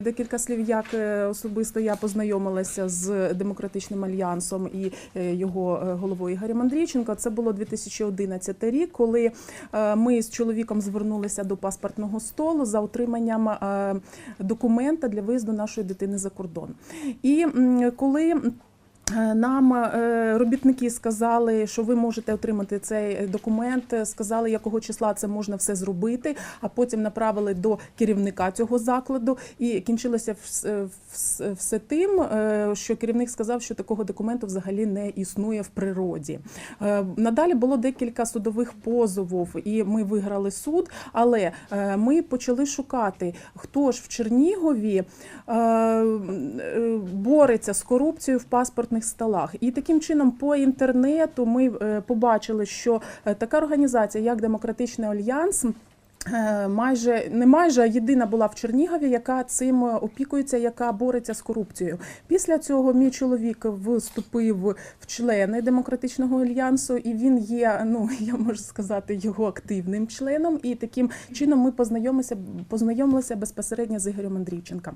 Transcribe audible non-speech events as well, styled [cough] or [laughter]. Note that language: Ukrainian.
Декілька слів, як е, особисто я познайомилася з демократичним альянсом і е, його е, головою Ігорем Андрійченко. Це було 2011 рік, коли ми з чоловіком звернулися до паспортного столу за отриманням документа для виїзду нашої дитини за кордон. І коли нам е, робітники сказали, що ви можете отримати цей документ, е, сказали, якого числа це можна все зробити, а потім направили до керівника цього закладу. І кінчилося вс- вс- все тим, е, що керівник сказав, що такого документу взагалі не існує в природі. Е, Надалі було декілька судових позовів, і ми виграли суд. Але е, ми почали шукати, хто ж в Чернігові е, е, бореться з корупцією в паспортних столах. І таким чином по інтернету ми е, побачили, що е, така організація, як Демократичний Альянс. е, Майже не майже єдина була в Чернігові, яка цим опікується, яка бореться з корупцією. Після цього мій чоловік вступив в члени демократичного альянсу, і він є, ну [laughs] я можу сказати, його активним членом. І таким чином ми познайомилися, познайомилися безпосередньо з Ігорем Андрійченком.